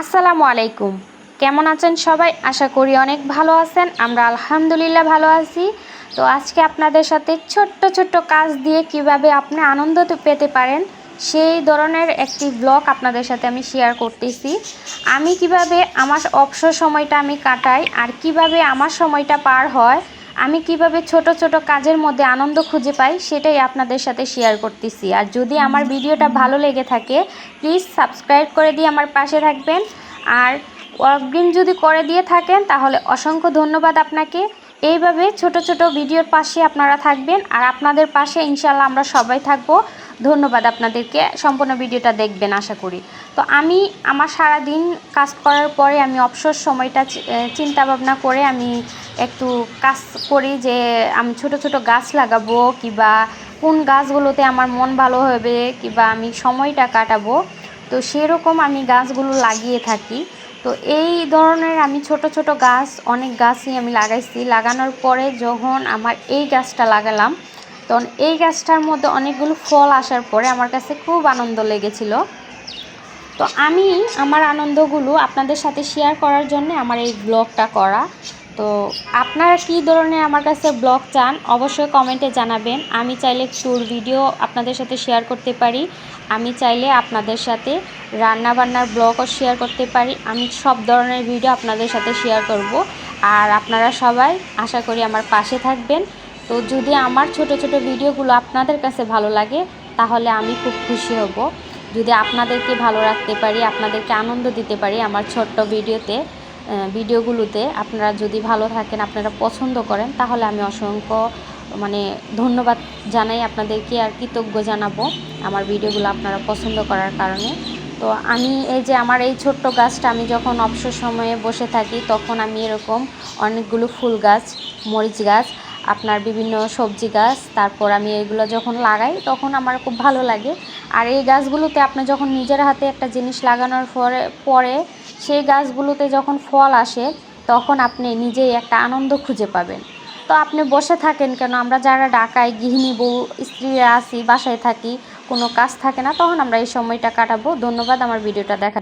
আসসালামু আলাইকুম। কেমন আছেন সবাই? আশা করি অনেক ভালো আছেন। আমরা আলহামদুলিল্লাহ ভালো আছি। তো আজকে আপনাদের সাথে ছোট্ট ছোট্ট কাজ দিয়ে কীভাবে আপনি আনন্দ পেতে পারেন, সেই ধরনের একটি ব্লগ আপনাদের সাথে আমি শেয়ার করতেছি। আমি কীভাবে আমার অবসর সময়টা আমি কাটাই আর কীভাবে আমার সময়টা পার হয় আমি কীভাবে ছোট ছোট কাজের মধ্যে আনন্দ খুঁজে পাই সেটাই আপনাদের সাথে শেয়ার করতেছি। আর যদি আমার ভিডিওটা ভালো লেগে থাকে প্লিজ সাবস্ক্রাইব করে দিয়ে আমার পাশে থাকবেন। আর অগ্রিম যদি করে দিয়ে থাকেন, তাহলে অসংখ্য ধন্যবাদ আপনাকে। এইভাবে ছোট ছোট ভিডিওর পাশে আপনারা থাকবেন। আর আপনাদের পাশে ইনশাল্লাহ আমরা সবাই থাকব। ধন্যবাদ আপনাদেরকে। সম্পূর্ণ ভিডিওটা দেখবেন, আশা করি। তো আমি আমার সারা দিন কাজ করার পরে আমি অবসর সময়টা চিন্তা ভাবনা করে আমি একটু কাজ করি যে, আমি ছোট ছোট গাছ লাগাবো কিবা কোন গাছগুলোতে আমার মন ভালো হবে কিবা আমি সময়টা কাটাবো। তো সেরকম আমি গাছগুলো লাগিয়ে থাকি। তো এই ধরনের আমি ছোট ছোট গাছ, অনেক গাছই আমি লাগাইছি। লাগানোর পরে যখন আমার এই গাছটা লাগালাম তখন এই গাছটার মধ্যে অনেকগুলো ফল আসার পরে আমার কাছে খুব আনন্দ লেগেছিল। তো আমি আমার আনন্দগুলো আপনাদের সাথে শেয়ার করার জন্য আমার এই ব্লগটা করা। তো আপনারা কী ধরনের আমার কাছে ব্লগ চান, অবশ্যই কমেন্টে জানাবেন। আমি চাইলে ট্যুর ভিডিও আপনাদের সাথে শেয়ার করতে পারি। আমি চাইলে আপনাদের সাথে রান্নাবান্নার ব্লগও শেয়ার করতে পারি। আমি সব ধরনের ভিডিও আপনাদের সাথে শেয়ার করব। আর আপনারা সবাই আশা করি আমার পাশে থাকবেন। তো যদি আমার ছোট ছোট ভিডিওগুলো আপনাদের কাছে ভালো লাগে, তাহলে আমি খুব খুশি হব। যদি আপনাদেরকে ভালো রাখতে পারি, আপনাদেরকে আনন্দ দিতে পারি আমার ছোট্ট ভিডিওতে ভিডিওগুলোতে, আপনারা যদি ভালো থাকেন, আপনারা পছন্দ করেন, তাহলে আমি অসংখ্য মানে ধন্যবাদ জানাই আপনাদেরকে আর কৃতজ্ঞ জানাব আমার ভিডিওগুলো আপনারা পছন্দ করার কারণে। তো আমি এই যে আমার এই ছোট্ট গাছটা, আমি যখন অবসর সময়ে বসে থাকি, তখন আমি এরকম অনেকগুলো ফুল গাছ, মরিচ গাছ আপনার বিভিন্ন সবজি গাছ, তারপর আমি এগুলো যখন লাগাই তখন আমার খুব ভালো লাগে। আর এই গাছগুলোতে আপনি যখন নিজের হাতে একটা জিনিস লাগানোর পরে পরে সেই গাছগুলোতে যখন ফল আসে তখন আপনি নিজেই একটা আনন্দ খুঁজে পাবেন। তো আপনি বসে থাকেন কেন? আমরা যারা ঢাকায় গৃহিণী বউ স্ত্রীরা আছি, বাসায় থাকি, কোনো কাজ থাকে না, তখন আমরা এই সময়টা কাটাবো। ধন্যবাদ, আমার ভিডিওটা দেখা